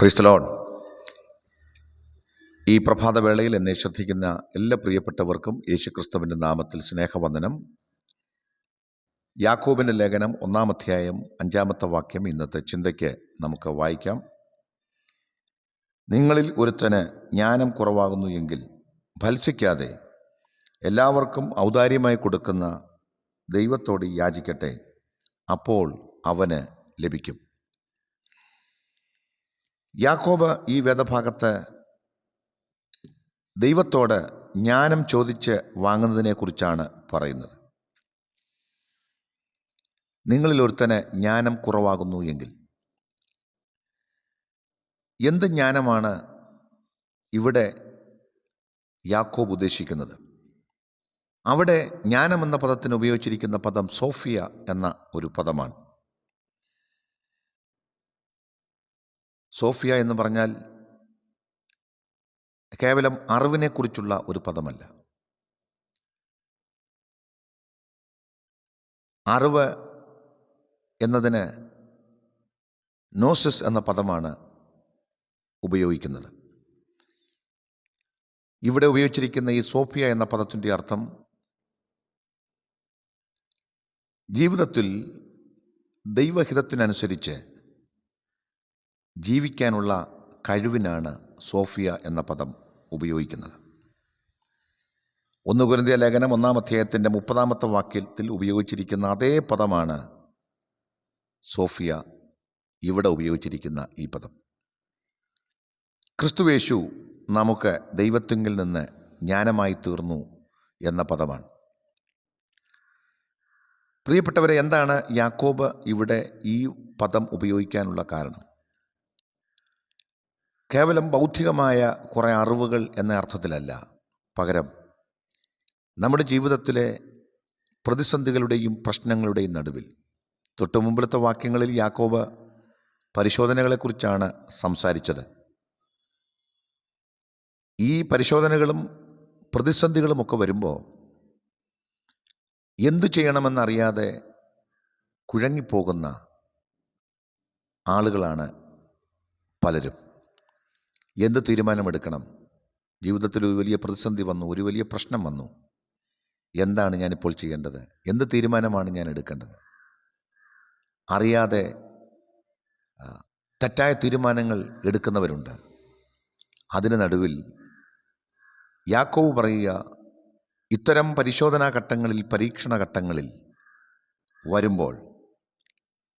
ക്രൈസ്തലോൺ ഈ പ്രഭാതവേളയിൽ എന്നെ ശ്രദ്ധിക്കുന്ന എല്ലാ പ്രിയപ്പെട്ടവർക്കും യേശുക്രിസ്തുവിന്റെ നാമത്തിൽ സ്നേഹവന്ദനം. യാക്കോബിന്റെ ലേഖനം ഒന്നാം അധ്യായം അഞ്ചാമത്തെ വാക്യം ഇന്നത്തെ ചിന്തയ്ക്ക് നമുക്ക് വായിക്കാം. നിങ്ങളിൽ ഒരുത്തന് ജ്ഞാനം കുറവാകുന്നു എങ്കിൽ ഭത്സിക്കാതെ എല്ലാവർക്കും ഔദാര്യമായി കൊടുക്കുന്ന ദൈവത്തോട് യാചിക്കട്ടെ അപ്പോൾ അവന് ലഭിക്കും. യാക്കോബ് ഈ വേദഭാഗത്ത് ദൈവത്തോട് ജ്ഞാനം ചോദിച്ച് വാങ്ങുന്നതിനെക്കുറിച്ചാണ് പറയുന്നത്. നിങ്ങളിൽ ഒരുത്തന് ജ്ഞാനം കുറവാകുന്നു എങ്കിൽ. എന്ത് ജ്ഞാനമാണ് ഇവിടെ യാക്കോബ് ഉദ്ദേശിക്കുന്നത്? അവിടെ ജ്ഞാനം എന്ന പദത്തിന് ഉപയോഗിച്ചിരിക്കുന്ന പദം സോഫിയ എന്ന ഒരു പദമാണ്. സോഫിയ എന്ന് പറഞ്ഞാൽ കേവലം അറിവിനെക്കുറിച്ചുള്ള ഒരു പദമല്ല. അറിവ് എന്നതിന് നോസിസ് എന്ന പദമാണ് ഉപയോഗിക്കുന്നത്. ഇവിടെ ഉപയോഗിച്ചിരിക്കുന്ന ഈ സോഫിയ എന്ന പദത്തിന്റെ അർത്ഥം ജീവിതത്തിൽ ദൈവഹിതത്തിനനുസരിച്ച് ജീവിക്കാനുള്ള കഴിവിനാണ് സോഫിയ എന്ന പദം ഉപയോഗിക്കുന്നത്. ഒന്ന് കുരുന്തിയ ലേഖനം ഒന്നാം അധ്യായത്തിന്റെ മുപ്പതാമത്തെ വാക്യത്തിൽ ഉപയോഗിച്ചിരിക്കുന്ന അതേ പദമാണ് സോഫിയ ഇവിടെ ഉപയോഗിച്ചിരിക്കുന്ന ഈ പദം. ക്രിസ്തുവേശു നമുക്ക് ദൈവത്തിങ്കിൽ നിന്ന് ജ്ഞാനമായി തീർന്നു എന്ന പദമാണ്. പ്രിയപ്പെട്ടവരെ എന്താണ് യാക്കോബ് ഇവിടെ ഈ പദം ഉപയോഗിക്കാനുള്ള കാരണം? കേവലം ബൗദ്ധികമായ കുറേ അറിവുകൾ എന്ന അർത്ഥത്തിലല്ല. പകരം നമ്മുടെ ജീവിതത്തിലെ പ്രതിസന്ധികളുടെയും പ്രശ്നങ്ങളുടെയും നടുവിൽ. തൊട്ടു മുമ്പിലത്തെ വാക്യങ്ങളിൽ യാക്കോബ് പരിശോധനകളെക്കുറിച്ചാണ് സംസാരിച്ചത്. ഈ പരിശോധനകളും പ്രതിസന്ധികളുമൊക്കെ വരുമ്പോൾ എന്തു ചെയ്യണമെന്നറിയാതെ കുഴങ്ങിപ്പോകുന്ന ആളുകളാണ് പലരും. എന്ത് തീരുമാനമെടുക്കണം? ജീവിതത്തിൽ ഒരു വലിയ പ്രതിസന്ധി വന്നു ഒരു വലിയ പ്രശ്നം വന്നു. എന്താണ് ഞാനിപ്പോൾ ചെയ്യേണ്ടത്? എന്ത് തീരുമാനമാണ് ഞാൻ എടുക്കേണ്ടത്? അറിയാതെ തെറ്റായ തീരുമാനങ്ങൾ എടുക്കുന്നവരുണ്ട്. അതിന് നടുവിൽ യാക്കോവ് പറയുക ഇത്തരം പരിശോധനാ ഘട്ടങ്ങളിൽ പരീക്ഷണ ഘട്ടങ്ങളിൽ വരുമ്പോൾ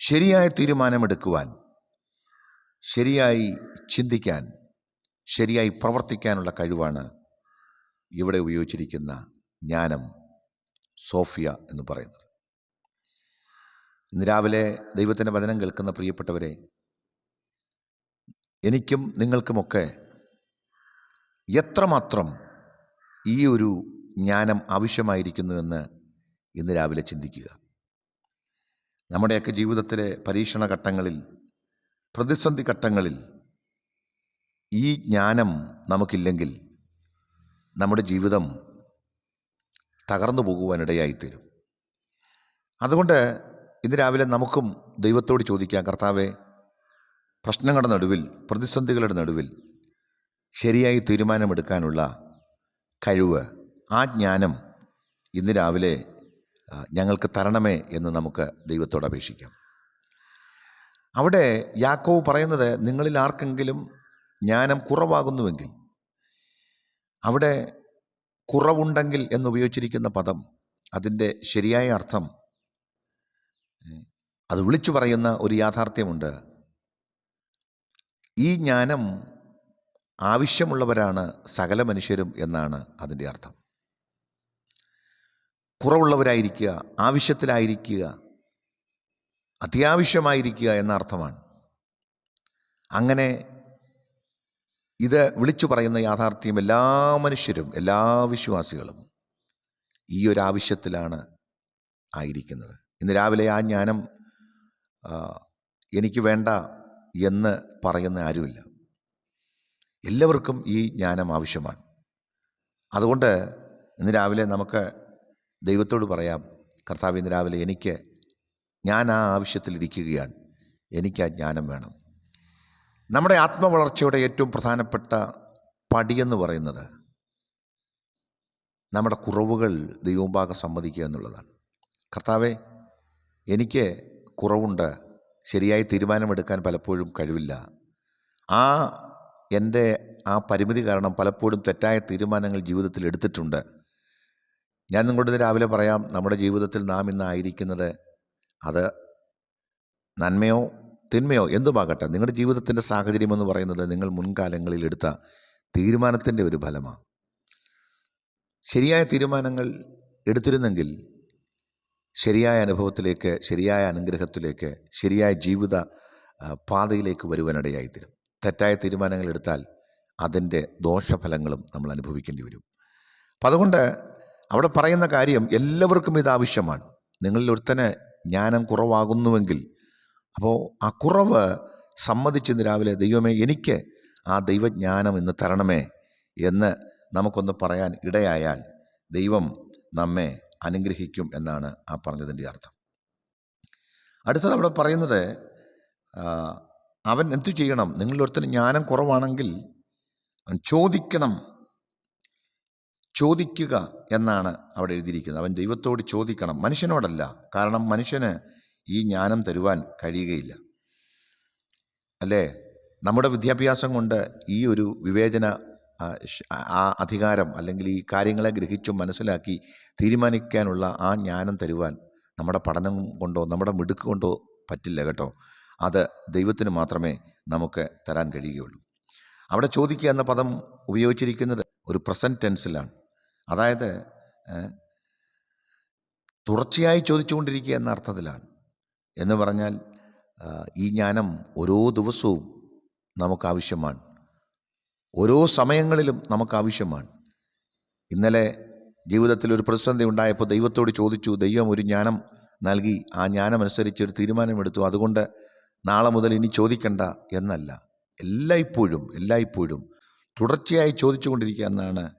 ശരിയായ തീരുമാനമെടുക്കുവാൻ ശരിയായി ചിന്തിക്കാൻ ശരിയായി പ്രവർത്തിക്കാനുള്ള കഴിവാണ് ഇവിടെ ഉപയോഗിച്ചിരിക്കുന്ന ജ്ഞാനം സോഫിയ എന്ന് പറയുന്നത്. ഇന്ന് രാവിലെ ദൈവത്തിന്റെ വചനം കേൾക്കുന്ന പ്രിയപ്പെട്ടവരെ എനിക്കും നിങ്ങൾക്കുമൊക്കെ എത്രമാത്രം ഈ ഒരു ജ്ഞാനം ആവശ്യമായിരിക്കുന്നു എന്ന് ഇന്ന് രാവിലെ ചിന്തിക്കുക. നമ്മുടെയൊക്കെ ജീവിതത്തിലെ പരീക്ഷണ ഘട്ടങ്ങളിൽ പ്രതിസന്ധി ഘട്ടങ്ങളിൽ ഈ ജ്ഞാനം നമുക്കില്ലെങ്കിൽ നമ്മുടെ ജീവിതം തകർന്നു പോകുവാനിടയായിത്തീരും. അതുകൊണ്ട് ഇന്ന് രാവിലെ നമുക്കും ദൈവത്തോട് ചോദിക്കാം കർത്താവെ പ്രശ്നങ്ങളുടെ നടുവിൽ പ്രതിസന്ധികളുടെ നടുവിൽ ശരിയായി തീരുമാനമെടുക്കാനുള്ള കഴിവ് ആ ജ്ഞാനം ഇന്ന് രാവിലെ ഞങ്ങൾക്ക് തരണമേ എന്ന് നമുക്ക് ദൈവത്തോട് അപേക്ഷിക്കാം. അവിടെ യാക്കോവ് പറയുന്നത് നിങ്ങളിൽ ആർക്കെങ്കിലും ജ്ഞാനം കുറവാകുന്നുവെങ്കിൽ അവിടെ കുറവുണ്ടെങ്കിൽ എന്നുപയോഗിച്ചിരിക്കുന്ന പദം അതിന്റെ ശരിയായ അർത്ഥം അത് വിളിച്ചു പറയുന്ന ഒരു യാഥാർത്ഥ്യമുണ്ട്. ഈ ജ്ഞാനം ആവശ്യമുള്ളവരാണ് സകല മനുഷ്യരും എന്നാണ് അതിന്റെ അർത്ഥം. കുറവുള്ളവരായിരിക്കുക ആവശ്യത്തിലായിരിക്കുക അത്യാവശ്യമായിരിക്കുക എന്ന അർത്ഥമാണ്. അങ്ങനെ ഇത് വിളിച്ചു പറയുന്ന യാഥാർത്ഥ്യം എല്ലാ മനുഷ്യരും എല്ലാ വിശ്വാസികളും ഈ ഒരു ആവശ്യത്തിലാണ് ആയിരിക്കുന്നത്. ഇന്ന് രാവിലെ ആ ജ്ഞാനം എനിക്ക് വേണ്ട എന്ന് പറയുന്ന ആരുമില്ല. എല്ലാവർക്കും ഈ ജ്ഞാനം ആവശ്യമാണ്. അതുകൊണ്ട് ഇന്ന് രാവിലെ നമുക്ക് ദൈവത്തോട് പറയാം കർത്താവ് ഇന്ന് രാവിലെ എനിക്ക് ഞാൻ ആ ആവശ്യത്തിലിരിക്കുകയാണ് എനിക്ക് ആ ജ്ഞാനം വേണം. നമ്മുടെ ആത്മവളർച്ചയുടെ ഏറ്റവും പ്രധാനപ്പെട്ട പടിയെന്ന് പറയുന്നത് നമ്മുടെ കുറവുകൾ ദൈവമുമ്പാകെ സമ്മതിക്കുക എന്നുള്ളതാണ്. കർത്താവെ എനിക്ക് കുറവുണ്ട്. ശരിയായി തീരുമാനമെടുക്കാൻ പലപ്പോഴും കഴിവില്ല. ആ എന്റെ ആ പരിമിതി കാരണം പലപ്പോഴും തെറ്റായ തീരുമാനങ്ങൾ ജീവിതത്തിൽ എടുത്തിട്ടുണ്ട്. ഞാൻ നിങ്ങളോട് രാവിലെ പറയാം നമ്മുടെ ജീവിതത്തിൽ നാം ഇന്ന് ആയിരിക്കുന്നത് അത് നന്മയോ തിന്മയോ? എന്തുമാകട്ടെ നിങ്ങളുടെ ജീവിതത്തിന്റെ സാഹചര്യം എന്ന് പറയുന്നത് നിങ്ങൾ മുൻകാലങ്ങളിൽ എടുത്ത തീരുമാനത്തിന്റെ ഒരു ഫലമാണ് ശരിയായ തീരുമാനങ്ങൾ എടുത്തിരുന്നെങ്കിൽ ശരിയായ അനുഭവത്തിലേക്ക് ശരിയായ അനുഗ്രഹത്തിലേക്ക് ശരിയായ ജീവിത പാതയിലേക്ക് വരുവാനിടയായിത്തീരും. തെറ്റായ തീരുമാനങ്ങൾ എടുത്താൽ അതിന്റെ ദോഷഫലങ്ങളും നമ്മൾ അനുഭവിക്കേണ്ടി വരും. അപ്പം അതുകൊണ്ട് അവിടെ പറയുന്ന കാര്യം എല്ലാവർക്കും ഇത് ആവശ്യമാണ്. നിങ്ങളിൽ ഒരുത്തന് ജ്ഞാനം കുറവാകുന്നുവെങ്കിൽ അപ്പോൾ ആ കുറവ് സമ്മതിച്ചിന്ന് രാവിലെ ദൈവമേ എനിക്ക് ആ ദൈവജ്ഞാനം ഇന്ന് തരണമേ എന്ന് നമുക്കൊന്ന് പറയാൻ ഇടയായാൽ ദൈവം നമ്മെ അനുഗ്രഹിക്കും എന്നാണ് ആ പറഞ്ഞതിന്റെ അർത്ഥം. അടുത്തത് അവിടെ പറയുന്നത് അവൻ എന്തു ചെയ്യണം? നിങ്ങളൊരുത്തിന് ജ്ഞാനം കുറവാണെങ്കിൽ ചോദിക്കണം. ചോദിക്കുക എന്നാണ് അവിടെ എഴുതിയിരിക്കുന്നത്. അവൻ ദൈവത്തോട് ചോദിക്കണം. മനുഷ്യനോടല്ല. കാരണം മനുഷ്യന് ഈ ജ്ഞാനം തരുവാൻ കഴിയുകയില്ല. അല്ലേ? നമ്മുടെ വിദ്യാഭ്യാസം കൊണ്ട് ഈ ഒരു വിവേചന ആ, അധികാരം അല്ലെങ്കിൽ ഈ കാര്യങ്ങളെ ഗ്രഹിച്ചും മനസ്സിലാക്കി തീരുമാനിക്കാനുള്ള ആ ജ്ഞാനം തരുവാൻ നമ്മുടെ പഠനം കൊണ്ടോ നമ്മുടെ മിടുക്ക് കൊണ്ടോ പറ്റില്ല കേട്ടോ. അത് ദൈവത്തിന് മാത്രമേ നമുക്ക് തരാൻ കഴിയുകയുള്ളൂ. അവിടെ ചോദിക്കുക എന്ന പദം ഉപയോഗിച്ചിരിക്കുന്നത് ഒരു പ്രസന്റ് ടെൻസിലാണ് അതായത് തുടർച്ചയായി ചോദിച്ചുകൊണ്ടിരിക്കുക എന്ന അർത്ഥത്തിലാണ്. എന്ന് പറഞ്ഞാൽ ഈ ജ്ഞാനം ഓരോ ദിവസവും നമുക്കാവശ്യമാണ്. ഓരോ സമയങ്ങളിലും നമുക്കാവശ്യമാണ്. ഇന്നലെ ജീവിതത്തിൽ ഒരു പ്രതിസന്ധി ഉണ്ടായപ്പോൾ ദൈവത്തോട് ചോദിച്ചു ദൈവം ഒരു ജ്ഞാനം നൽകി ആ ജ്ഞാനമനുസരിച്ച് ഒരു തീരുമാനമെടുത്തു. അതുകൊണ്ട് നാളെ മുതൽ ഇനി ചോദിക്കണ്ട എന്നല്ല. എല്ലായ്പ്പോഴും എല്ലായ്പ്പോഴും തുടർച്ചയായി ചോദിച്ചുകൊണ്ടിരിക്കുക എന്നാണ്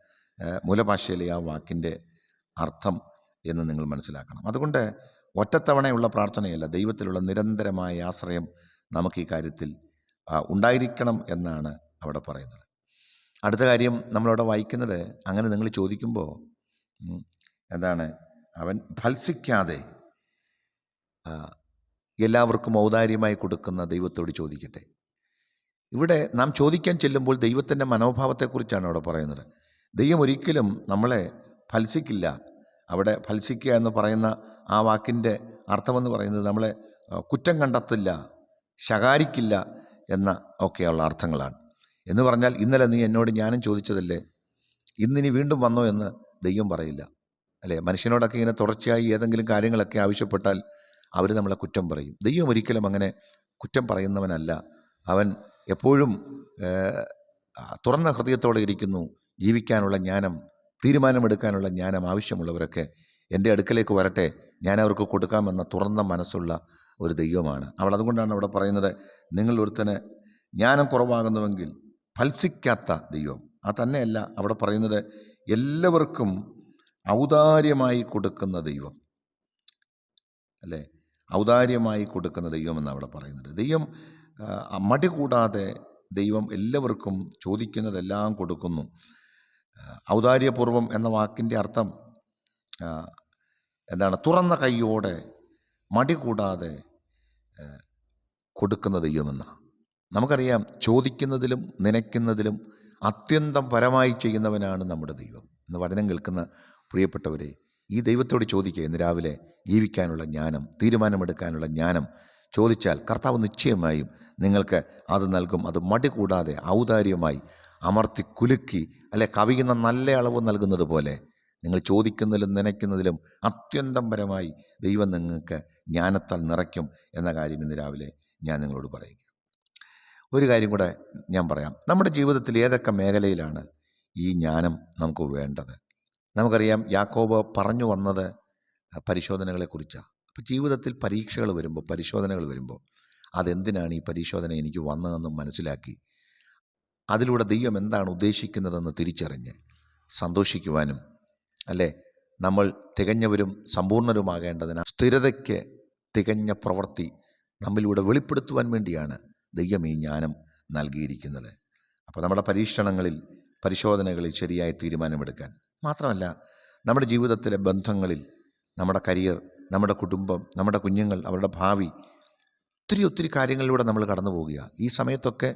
മൂലഭാഷയിലെ ആ വാക്കിന്റെ അർത്ഥം എന്ന് നിങ്ങൾ മനസ്സിലാക്കണം. അതുകൊണ്ട് ഒറ്റത്തവണയുള്ള പ്രാർത്ഥനയല്ല ദൈവത്തിലുള്ള നിരന്തരമായ ആശ്രയം നമുക്ക് ഈ കാര്യത്തിൽ ഉണ്ടായിരിക്കണം എന്നാണ് അവിടെ പറയുന്നത്. അടുത്ത കാര്യം നമ്മളവിടെ വായിക്കുന്നത് അങ്ങനെ നിങ്ങൾ ചോദിക്കുമ്പോൾ എന്താണ് അവൻ ഫത്സിക്കാതെ എല്ലാവർക്കും ഔദാര്യമായി കൊടുക്കുന്ന ദൈവത്തോട് ചോദിക്കട്ടെ. ഇവിടെ നാം ചോദിക്കാൻ ചെല്ലുമ്പോൾ ദൈവത്തിന്റെ മനോഭാവത്തെക്കുറിച്ചാണ് അവിടെ പറയുന്നത്. ദൈവം ഒരിക്കലും നമ്മളെ ഫത്സിക്കില്ല അവിടെ ഫത്സിക്കുക എന്ന് പറയുന്ന ആ വാക്കിന്റെ അർത്ഥമെന്ന് പറയുന്നത് നമ്മളെ കുറ്റം കണ്ടെത്തില്ല ശകാരിക്കില്ല എന്ന ഒക്കെയുള്ള അർത്ഥങ്ങളാണ്. എന്ന് പറഞ്ഞാൽ ഇന്നലെ നീ എന്നോട് ഞാനും ചോദിച്ചതല്ലേ? ഇന്നിനി വീണ്ടും വന്നോ എന്ന് ദൈവം പറയില്ല. അല്ലേ? മനുഷ്യനോടൊക്കെ ഇങ്ങനെ തുടർച്ചയായി ഏതെങ്കിലും കാര്യങ്ങളൊക്കെ ആവശ്യപ്പെട്ടാൽ അവർ നമ്മളെ കുറ്റം പറയും. ദൈവം ഒരിക്കലും അങ്ങനെ കുറ്റം പറയുന്നവനല്ല. അവൻ എപ്പോഴും തുറന്ന ഹൃദയത്തോടെ ഇരിക്കുന്നു. ജീവിക്കാനുള്ള ജ്ഞാനം തീരുമാനമെടുക്കാനുള്ള ജ്ഞാനം ആവശ്യമുള്ളവരൊക്കെ എന്റെ അടുക്കലേക്ക് വരട്ടെ. ഞാൻ അവർക്ക് കൊടുക്കാമെന്ന തുറന്ന മനസ്സുള്ള ഒരു ദൈവമാണ്. അവൾ അതുകൊണ്ടാണ് അവിടെ പറയുന്നത് നിങ്ങൾ ഒരുത്തന് ജ്ഞാനം കുറവാകുന്നുവെങ്കിൽ ഫത്സിക്കാത്ത ദൈവം. ആ തന്നെയല്ല അവിടെ പറയുന്നത് എല്ലാവർക്കും ഔദാര്യമായി കൊടുക്കുന്ന ദൈവം. അല്ലേ? ഔദാര്യമായി കൊടുക്കുന്ന ദൈവം എന്നാണ് അവിടെ പറയുന്നത്. ദൈവം മടി കൂടാതെ ദൈവം എല്ലാവർക്കും ചോദിക്കുന്നതെല്ലാം കൊടുക്കുന്നു. ഔദാര്യപൂർവം എന്ന വാക്കിന്റെ അർത്ഥം എന്താണ് തുറന്ന കൈയോടെ മടി കൂടാതെ കൊടുക്കുന്ന ദൈവമെന്നാണ്. നമുക്കറിയാം ചോദിക്കുന്നതിലും നനയ്ക്കുന്നതിലും അത്യന്തം പരമായി ചെയ്യുന്നവനാണ് നമ്മുടെ ദൈവം. എന്ന് വചനം കേൾക്കുന്ന പ്രിയപ്പെട്ടവരെ ഈ ദൈവത്തോട് ചോദിക്കുക ഇന്ന് രാവിലെ ജീവിക്കാനുള്ള ജ്ഞാനം തീരുമാനമെടുക്കാനുള്ള ജ്ഞാനം ചോദിച്ചാൽ കർത്താവ് നിശ്ചയമായും നിങ്ങൾക്ക് അത് നൽകും. അത് മടി കൂടാതെ ഔദാര്യമായി അമർത്തി കുലുക്കി അല്ലെ കവിയുന്ന നല്ല അളവ് നൽകുന്നത് പോലെ നിങ്ങൾ ചോദിക്കുന്നതിലും നനയ്ക്കുന്നതിലും അത്യന്തം പരമായി ദൈവം നിങ്ങൾക്ക് ജ്ഞാനത്താൽ നിറയ്ക്കും എന്ന കാര്യം ഇന്ന് രാവിലെ ഞാൻ നിങ്ങളോട് പറയുക ഒരു കാര്യം കൂടെ ഞാൻ പറയാം. നമ്മുടെ ജീവിതത്തിൽ ഏതൊക്കെ മേഖലയിലാണ് ഈ ജ്ഞാനം നമുക്ക് വേണ്ടത്? നമുക്കറിയാം യാക്കോബ് പറഞ്ഞു വന്നത് പരിശോധനകളെക്കുറിച്ചാണ് അപ്പോൾ ജീവിതത്തിൽ പരീക്ഷകൾ വരുമ്പോൾ പരിശോധനകൾ വരുമ്പോൾ അതെന്തിനാണ് ഈ പരിശോധന എനിക്ക് വന്നതെന്ന് മനസ്സിലാക്കി അതിലൂടെ ദൈവം എന്താണ് ഉദ്ദേശിക്കുന്നതെന്ന് തിരിച്ചറിഞ്ഞ് സന്തോഷിക്കുവാനും അല്ലേ? നമ്മൾ തികഞ്ഞവരും സമ്പൂർണരുമാകേണ്ടതിന് സ്ഥിരതയ്ക്ക് തികഞ്ഞ പ്രവൃത്തി നമ്മിലൂടെ വെളിപ്പെടുത്തുവാൻ വേണ്ടിയാണ് ദൈവം ഈ ജ്ഞാനം നൽകിയിരിക്കുന്നത്. അപ്പോൾ നമ്മുടെ പരീക്ഷണങ്ങളിൽ പരിശോധനകളിൽ ശരിയായ തീരുമാനമെടുക്കാൻ മാത്രമല്ല നമ്മുടെ ജീവിതത്തിലെ ബന്ധങ്ങളിൽ നമ്മുടെ കരിയർ നമ്മുടെ കുടുംബം നമ്മുടെ കുഞ്ഞുങ്ങൾ അവരുടെ ഭാവി ഒത്തിരി ഒത്തിരി കാര്യങ്ങളിലൂടെ നമ്മൾ കടന്നു പോവുക ഈ സമയത്തൊക്കെ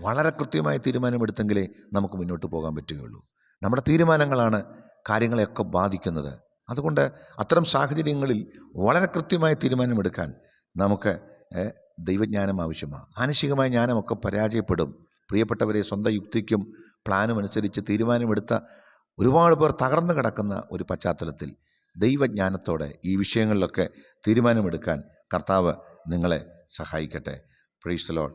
വളരെ കൃത്യമായ തീരുമാനമെടുത്തെങ്കിലേ നമുക്ക് മുന്നോട്ട് പോകാൻ പറ്റുകയുള്ളൂ. നമ്മുടെ തീരുമാനങ്ങളാണ് കാര്യങ്ങളെയൊക്കെ ബാധിക്കുന്നത്. അതുകൊണ്ട് അത്തരം സാഹചര്യങ്ങളിൽ വളരെ കൃത്യമായ തീരുമാനമെടുക്കാൻ നമുക്ക് ദൈവജ്ഞാനം ആവശ്യമാണ്. മാനസികമായ ജ്ഞാനമൊക്കെ പരാജയപ്പെടും. പ്രിയപ്പെട്ടവരെ സ്വന്തം യുക്തിക്കും പ്ലാനും അനുസരിച്ച് തീരുമാനമെടുത്ത ഒരുപാട് പേർ തകർന്നു കിടക്കുന്ന ഒരു പശ്ചാത്തലത്തിൽ ദൈവജ്ഞാനത്തോടെ ഈ വിഷയങ്ങളിലൊക്കെ തീരുമാനമെടുക്കാൻ കർത്താവ് നിങ്ങളെ സഹായിക്കട്ടെ. പ്രീസ്തലോൾ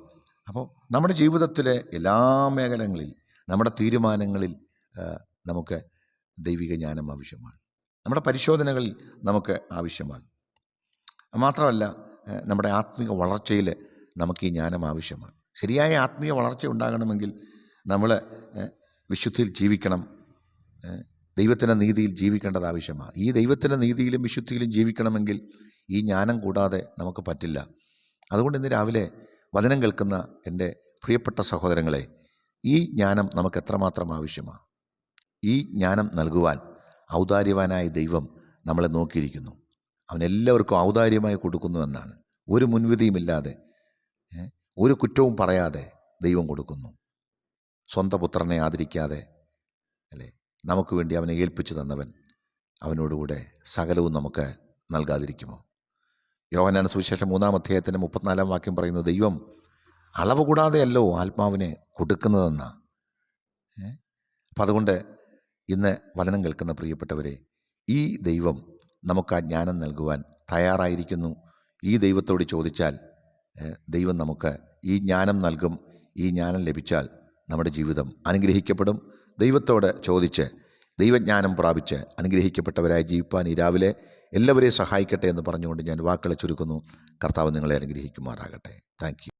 അപ്പോൾ നമ്മുടെ ജീവിതത്തിലെ എല്ലാ മേഖലകളിൽ നമ്മുടെ തീരുമാനങ്ങളിൽ നമുക്ക് ദൈവിക ജ്ഞാനം ആവശ്യമാണ്. നമ്മുടെ പരിശോധനകളിൽ നമുക്ക് ആവശ്യമാണ്. മാത്രമല്ല നമ്മുടെ ആത്മീക വളർച്ചയിൽ നമുക്ക് ഈ ജ്ഞാനം ആവശ്യമാണ്. ശരിയായ ആത്മീയ വളർച്ച ഉണ്ടാകണമെങ്കിൽ നമ്മൾ വിശുദ്ധിയിൽ ജീവിക്കണം. ദൈവത്തിന്റെ നീതിയിൽ ജീവിക്കേണ്ടത് ആവശ്യമാണ്. ഈ ദൈവത്തിന്റെ നീതിയിലും വിശുദ്ധിയിലും ജീവിക്കണമെങ്കിൽ ഈ ജ്ഞാനം കൂടാതെ നമുക്ക് പറ്റില്ല. അതുകൊണ്ട് ഇന്ന് രാവിലെ വചനം കേൾക്കുന്ന എന്റെ പ്രിയപ്പെട്ട സഹോദരങ്ങളെ ഈ ജ്ഞാനം നമുക്ക് എത്രമാത്രം ആവശ്യമാണ്? ഈ ജ്ഞാനം നൽകുവാൻ ഔദാര്യവാനായ ദൈവം നമ്മളെ നോക്കിയിരിക്കുന്നു. അവനെല്ലാവർക്കും ഔദാര്യമായി കൊടുക്കുന്നുവെന്നാണ് ഒരു മുൻവിധിയുമില്ലാതെ ഒരു കുറ്റവും പറയാതെ ദൈവം കൊടുക്കുന്നു. സ്വന്തം പുത്രനെ ആദരിക്കാതെ അല്ലേ? നമുക്ക് വേണ്ടി അവനെ ഏൽപ്പിച്ചു തന്നവൻ അവനോടുകൂടെ സകലവും നമുക്ക് നൽകാതിരിക്കുമോ? യോഹനാന സുവിശേഷം മൂന്നാം അധ്യായത്തിന്റെ മുപ്പത്തിനാലാം വാക്യം പറയുന്നു ദൈവം അളവ് കൂടാതെയല്ലോ ആത്മാവിനെ കൊടുക്കുന്നതെന്നാണ്? അപ്പം അതുകൊണ്ട് ഇന്ന് വചനം കേൾക്കുന്ന പ്രിയപ്പെട്ടവരെ ഈ ദൈവം നമുക്ക് ആ ജ്ഞാനം നൽകുവാൻ തയ്യാറായിരിക്കുന്നു. ഈ ദൈവത്തോട് ചോദിച്ചാൽ ദൈവം നമുക്ക് ഈ ജ്ഞാനം നൽകും. ഈ ജ്ഞാനം ലഭിച്ചാൽ നമ്മുടെ ജീവിതം അനുഗ്രഹിക്കപ്പെടും. ദൈവത്തോട് ചോദിച്ച് ദൈവജ്ഞാനം പ്രാപിച്ച് അനുഗ്രഹിക്കപ്പെട്ടവരായി ജീവിപ്പാൻ ഈ രാവിലെ എല്ലാവരെയും സഹായിക്കട്ടെ എന്ന് പറഞ്ഞുകൊണ്ട് ഞാൻ വാക്കുകളെ ചുരുക്കുന്നു. കർത്താവ് നിങ്ങളെ അനുഗ്രഹിക്കുമാറാകട്ടെ. താങ്ക്